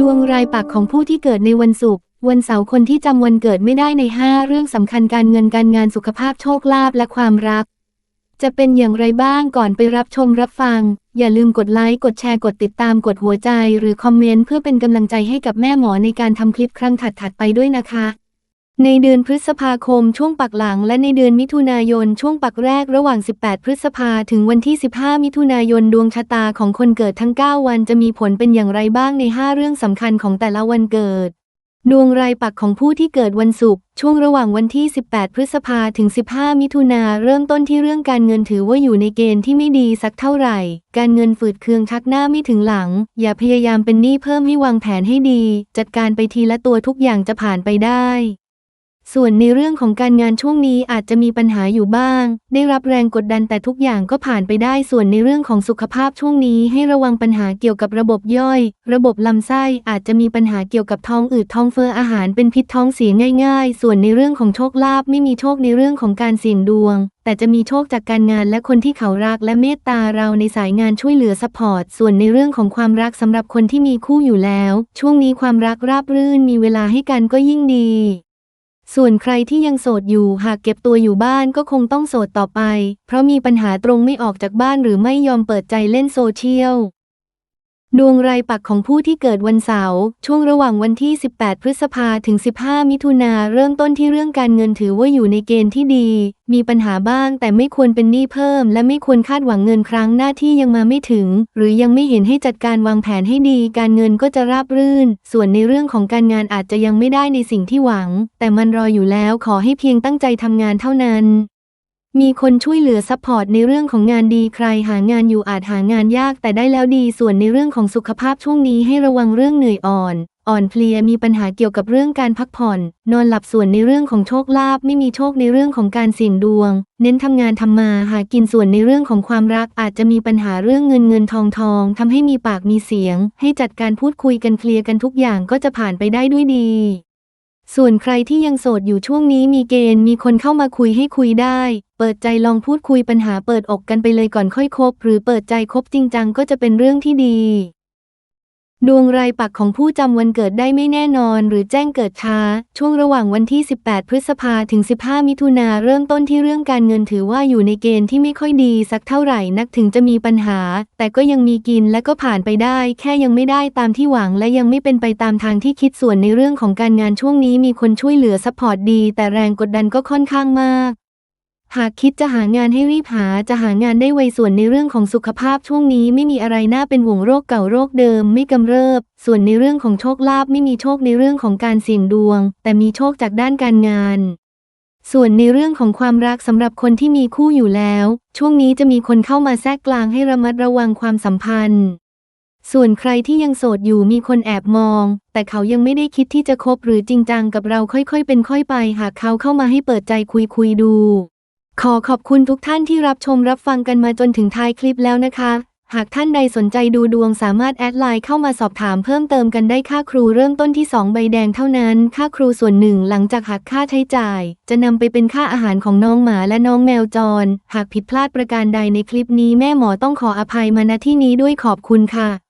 ดวงรายปักของผู้ที่เกิดในวันศุกร์ วันเสาร์คนที่จำวันเกิดไม่ได้ใน 5 เรื่องสำคัญการเงินการงานสุขภาพโชคลาภและความรัก จะเป็นอย่างไรบ้างก่อนไปรับชมรับฟัง อย่าลืมกดไลค์กดแชร์กดติดตามกดหัวใจ หรือคอมเมนต์เพื่อเป็นกำลังใจให้กับแม่หมอในการทำคลิปครั้งถัดๆไปด้วยนะคะ ในเดือนพฤษภาคมช่วงปักหลังและในเดือนมิถุนายนช่วงปักแรกระหว่าง 18 พฤษภาถึงวันที่ 15 มิถุนายนดวงชะตาของคนเกิดทั้ง 9 วันจะมีผลเป็นอย่างไรบ้างใน 5 เรื่องสำคัญของแต่ละวันเกิด ดวงรายปักของผู้ที่เกิดวันศุกร์ช่วงระหว่างวันที่ 18 พฤษภาถึง 15 มิถุนาเริ่มต้นที่เรื่องการเงินถือว่าอยู่ในเกณฑ์ที่ไม่ดีสักเท่าไหร่ การเงินฝืดเคืองชักหน้าไม่ถึงหลัง อย่าพยายามเป็นหนี้เพิ่มให้วางแผนให้ดี จัดการไปทีละตัวทุกอย่างจะผ่านไปได้ ส่วนในเรื่องของการงานช่วงนี้อาจจะมีปัญหาอยู่บ้าง ได้รับแรงกดดันแต่ทุกอย่างก็ผ่านไปได้ ส่วนในเรื่องของสุขภาพช่วงนี้ให้ระวังปัญหาเกี่ยวกับระบบย่อย ระบบลำไส้อาจจะมีปัญหาเกี่ยวกับท้องอืดท้องเฟ้ออาหารเป็นพิษท้องเสียง่าย ๆ ส่วนในเรื่องของโชคลาภไม่มีโชคในเรื่องของการเสี่ยงดวงแต่จะมีโชคจากการงานและคนที่เขารักและเมตตาเราในสายงานช่วยเหลือซัพพอร์ต ส่วนในเรื่องของความรักสำหรับคนที่มีคู่อยู่แล้ว ช่วงนี้ความรักราบรื่นมีเวลาให้กันก็ยิ่งดี ส่วนใครที่ยังโสดอยู่หากเก็บตัวอยู่บ้านก็คงต้องโสดต่อไป เพราะมีปัญหาตรงไม่ออกจากบ้านหรือไม่ยอมเปิดใจเล่นโซเชียล ดวงรายปักของผู้ที่เกิดวันเสาร์ช่วงระหว่างวันที่ 18 พฤษภาถึง 15 มิถุนาเริ่มต้นที่เรื่องการเงินถือว่าอยู่ในเกณฑ์ที่ดี มีปัญหาบ้างแต่ไม่ควรเป็นหนี้เพิ่ม และไม่ควรคาดหวังเงินครั้งหน้าที่ยังมาไม่ถึง หรือยังไม่เห็นให้จัดการวางแผนให้ดี การเงินก็จะราบรื่น ส่วนในเรื่องของการงานอาจจะยังไม่ได้ในสิ่งที่หวัง แต่มันรออยู่แล้วขอให้เพียงตั้งใจทำงานเท่านั้น มีคนช่วยเหลือซัพพอร์ตในเรื่องของงานดีใครหางานอยู่อาจหางานยากแต่ได้แล้วดีส่วนในเรื่องของสุขภาพช่วงนี้ให้ระวังเรื่องเหนื่อยอ่อน อ่อนเพลียมีปัญหาเกี่ยวกับเรื่องการพักผ่อน นอนหลับส่วนในเรื่องของโชคลาภไม่มีโชคในเรื่องของการเสี่ยงดวง เน้นทำงานทำมาหากินส่วนในเรื่องของความรักอาจจะมีปัญหาเรื่องเงินเงินทองทองทำให้มีปากมีเสียง ให้จัดการพูดคุยกันเคลียร์กันทุกอย่างก็จะผ่านไปได้ด้วยดีส่วนใครที่ยังโสดอยู่ช่วงนี้มีเกณฑ์มีคนเข้ามาคุยให้คุยได้ เปิดใจลองพูดคุยปัญหาเปิดอกกันไปเลยก่อนค่อยคบ หรือเปิดใจคบจริงจังก็จะเป็นเรื่องที่ดี ดวงรายปักของผู้จำวันเกิดได้ไม่แน่นอน หรือแจ้งเกิดช้า ช่วงระหว่างวันที่ 18 พฤษภาถึง 15 มิถุนาเริ่มต้นที่เรื่องการเงินถือว่าอยู่ในเกณฑ์ที่ไม่ค่อยดีสักเท่าไหร่นักถึงจะมีปัญหา แต่ก็ยังมีกินและก็ผ่านไปได้ แค่ยังไม่ได้ตามที่หวัง และยังไม่เป็นไปตามทางที่คิดส่วนในเรื่องของการงานช่วงนี้มีคนช่วยเหลือซัพพอร์ตดี แต่แรงกดดันก็ค่อนข้างมาก หากคิดจะหางานให้รีบหาจะหางานได้ไวส่วนในเรื่องของสุขภาพช่วงนี้ไม่มีอะไรน่าเป็นห่วงโรคเก่าโรคเดิมไม่กำเริบ ส่วนในเรื่องของโชคลาภไม่มีโชคในเรื่องของการเสี่ยงดวง แต่มีโชคจากด้านการงาน ส่วนในเรื่องของความรักสำหรับคนที่มีคู่อยู่แล้ว ช่วงนี้จะมีคนเข้ามาแทรกกลางให้ระมัดระวังความสัมพันธ์ ส่วนใครที่ยังโสดอยู่มีคนแอบมอง แต่เขายังไม่ได้คิดที่จะคบหรือจริงจังกับเราค่อยๆ เป็นค่อยไป หากเขาเข้ามาให้เปิดใจคุยคุยๆดู ขอขอบคุณทุกท่านที่รับชมรับฟังกันมาจนถึงท้ายคลิปแล้วนะคะ หากท่านใดสนใจดูดวงสามารถแอดไลน์เข้ามาสอบถามเพิ่มเติมกันได้ค่าครูเริ่มต้นที่ 2 ใบแดงเท่านั้น ค่าครูส่วนหนึ่งหลังจากหักค่าใช้จ่าย จะนำไปเป็นค่าอาหารของน้องหมาและน้องแมวจร หากผิดพลาดประการใดในคลิปนี้แม่หมอต้องขออภัยมาณที่นี้ด้วยขอบคุณค่ะ